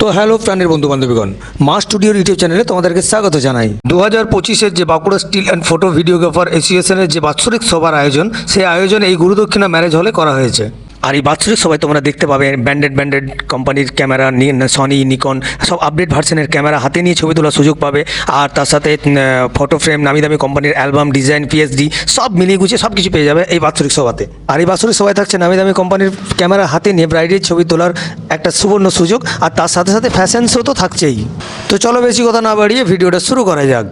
তো হ্যালো প্রাণের বন্ধু বান্ধবীগণ মা স্টুডিওর ইউটিউব চ্যানেলে তোমাদেরকে স্বাগত জানাই। দু হাজার পঁচিশের যে Bankura still and photo videographer অ্যাসোসিয়েশনের যে বাৎসরিক সভার আয়োজন, সেই আয়োজন এই গুরুদক্ষিণা ম্যারেজ হলে করা হয়েছে। আর এই বাৎসরিক সবাই তোমরা দেখতে পাবে ব্যান্ডেড ব্যান্ডেড কোম্পানির ক্যামেরা সনি নিকন সব আপডেট ভার্সনের ক্যামেরা হাতে নিয়ে ছবি তোলার সুযোগ পাবে। আর তার সাথে ফটো ফ্রেম নামি দামি কোম্পানির অ্যালবাম ডিজাইন পিএইচডি সব মিলিয়ে গুছিয়ে সব কিছু পেয়ে যাবে এই বাৎসরিক সভাতে। আর এই বাৎসরিক সভায় থাকছে নামি দামি কোম্পানির ক্যামেরা হাতে নিয়ে ব্রাইডের ছবি তোলার একটা সুবর্ণ সুযোগ। আর তার সাথে সাথে ফ্যাশন শো তো থাকছেই। তো চলো বেশি কথা না বাড়িয়ে ভিডিওটা শুরু করা যাক।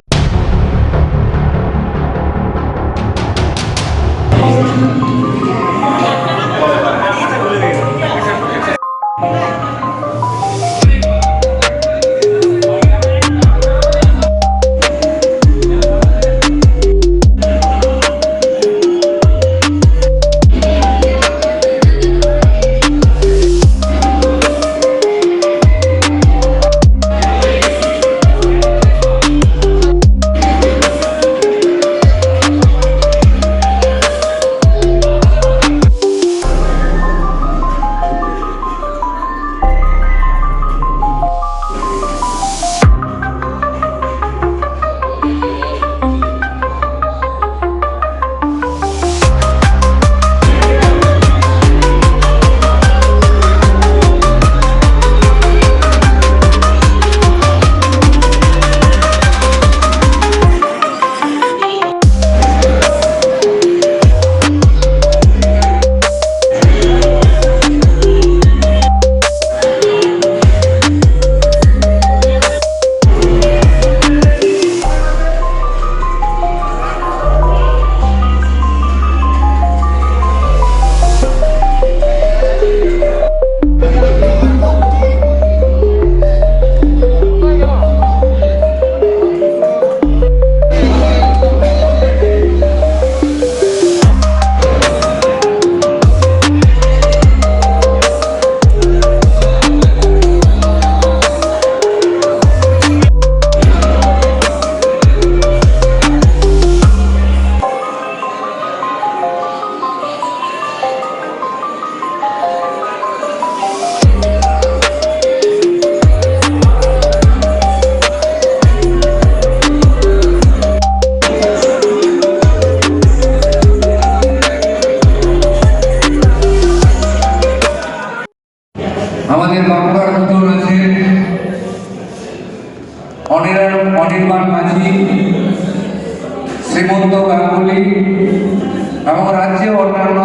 এবং রাজ্যে অন্যান্য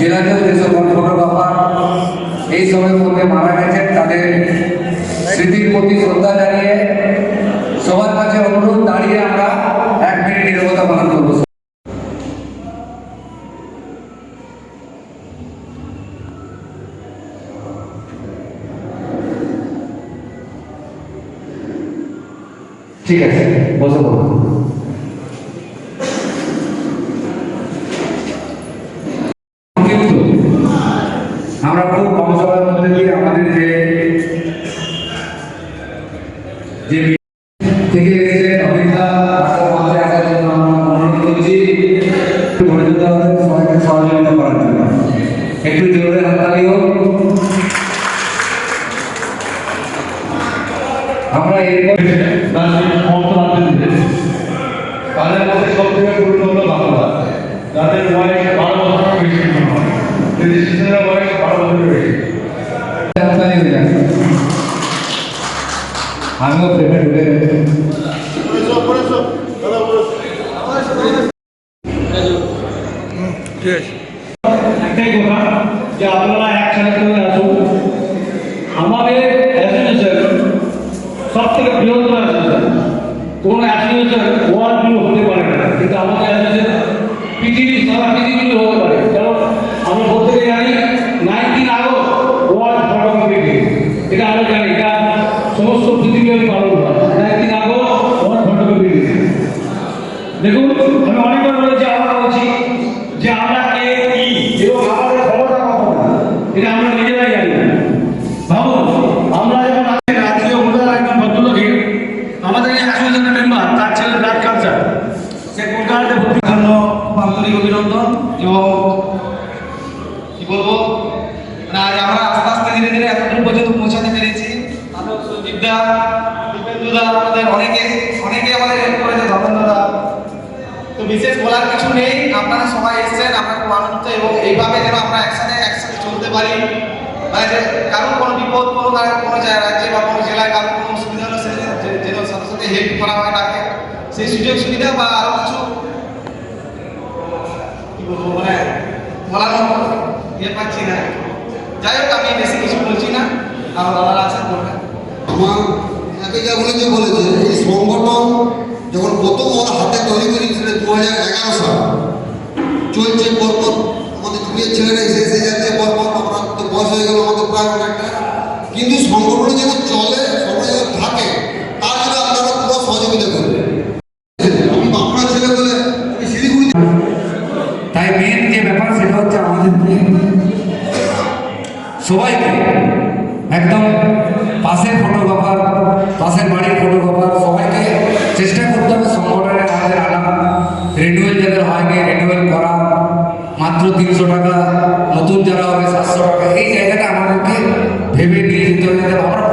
জেলাতেও যে সকল ফটোগ্রাফার এই সময়ের মধ্যে মারা গেছেন, তাদের স্মৃতির প্রতি শ্রদ্ধা জানিয়ে সবার কাছে অনুরোধ, দাঁড়িয়ে আমরা এক মিনিট নিরবতা পালন করব। ঠিক আছে, বসে বলুন কিন্তু আমরা খুব কম সময়ের মধ্যে দিয়ে আমাদের যে যে থেকে এসেছে অভিজ্ঞতা করছি একটু সবাইকে সহযোগিতা করার জন্য। একটু জোরে হাততালি আমরা এরপর তাদের মধ্যে সব থেকে গুরুত্বপূর্ণ বাংলা। যাদের বয়স বারো বছরের বেশি শিশুদের বয়স বারো বছরের বেশি। আমিও প্রেমে ঢুকে কি বলব? মানে আজ আমরা আস্তে আস্তে ধীরে ধীরে এতদূর পর্যন্ত পৌঁছাতে পেরেছি। সুবিধা দীপেন্দুদা আমাদের অনেকে অনেকে আমাদের হেল্প করেছে ধর্মেন্দ্রদা তো বিশেষ বলার কিছু নেই, আপনারা সবাই এসেছেন আমরা খুব আনন্দিত এবং এইভাবে যেন আমরা একসাথে একসাথে চলতে পারি। মানে কারোর কোনো বিপদ, কোনো কোনো রাজ্যে বা কোনো জেলায় কারোর কোনো অসুবিধা হলে যেন সাথে সাথে হেল্প করা হয় তাকে, সেই সুযোগ সুবিধা বা আরও কিছু। কি বলব? মানে বলার মতো ইয়ে পাচ্ছি যাই হোক, আমি বেশি কিছু বলছি না। আমার আমার একে বলেছে এই সংগঠন যখন প্রথম ওরা হাতে তৈরি করি দু হাজার এগারো সাল, চলছে পরপর, আমাদের জুনিয়র ছেলেরা এসে এসে বয়স হয়ে গেল আমাদের প্রায় একটা কিন্তু সংগঠন যেন চলে সংগঠন যেন থাকে তার জন্য আপনারা পুরো সহযোগিতা করবেন আমি বাঁকুড়া ছেলে বলে আমি শিলিগুড়ি তাই মেন যে ব্যাপার সেটা হচ্ছে আমাদেরকে সবাইকে একদম পাশের ফটোগ্রাফার পাশের বাড়ির ফটোগ্রাফার সবাইকে চেষ্টা করতে হবে সংগঠনের আমাদের আনা রেনুয়েল যাদের হয়নি রেনুয়েল করা, মাত্র তিনশো টাকা, নতুন যারা হবে সাতশো টাকা, এই জায়গাটা আমাদেরকে ভেবে নিয়ে যেতে হবে। আমরা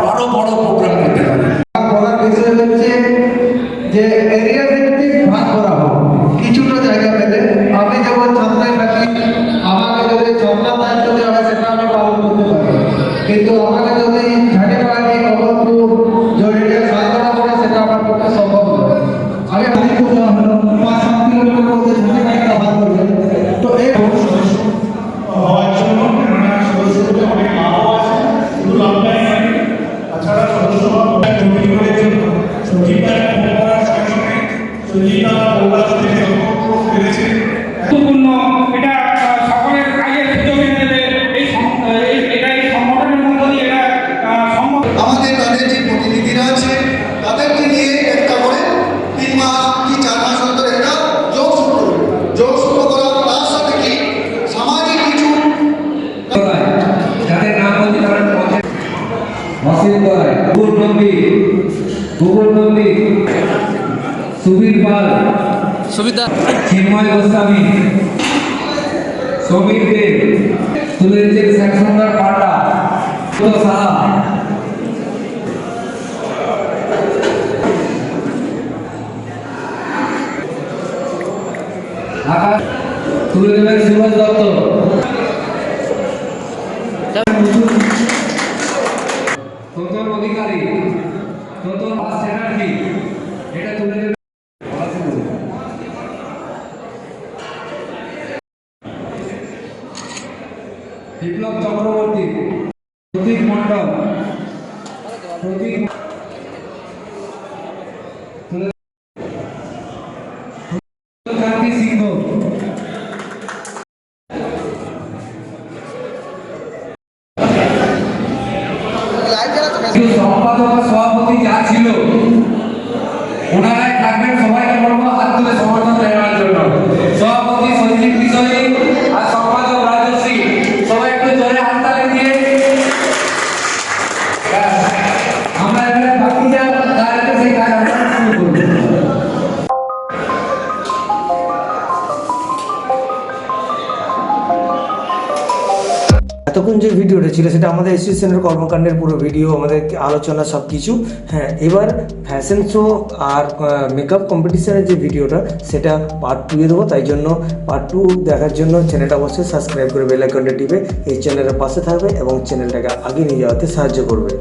কয় গুগল নন্দী গুগল নন্দী সুবীর পাল সুবিধা। চিন্ময় গোস্বামী সমীর দেব তুলেছেন শ্যামসুন্দর পান্ডা সাহা। আকাশ তুলে দেবেন সুরজ দত্ত। এটা তুলে বিপ্লব চক্রবর্তী প্রতীক মণ্ডল প্রতীক ভিডিওটা ছিল, সেটা আমাদের এসোসিয়েশনের কর্মকাণ্ডের পুরো ভিডিও আমাদের আলোচনা সব কিছু হ্যাঁ এবার ফ্যাশন শো আর মেকআপ কম্পিটিশনের যে ভিডিওটা সেটা পার্ট টু এ দেবো। তাই জন্য পার্ট টু দেখার জন্য চ্যানেলটা অবশ্যই সাবস্ক্রাইব করে বেল আইকনটা টিপে এই চ্যানেলের পাশে থাকবে এবং চ্যানেলটাকে আগে নিয়ে যাওয়াতে সাহায্য করবে।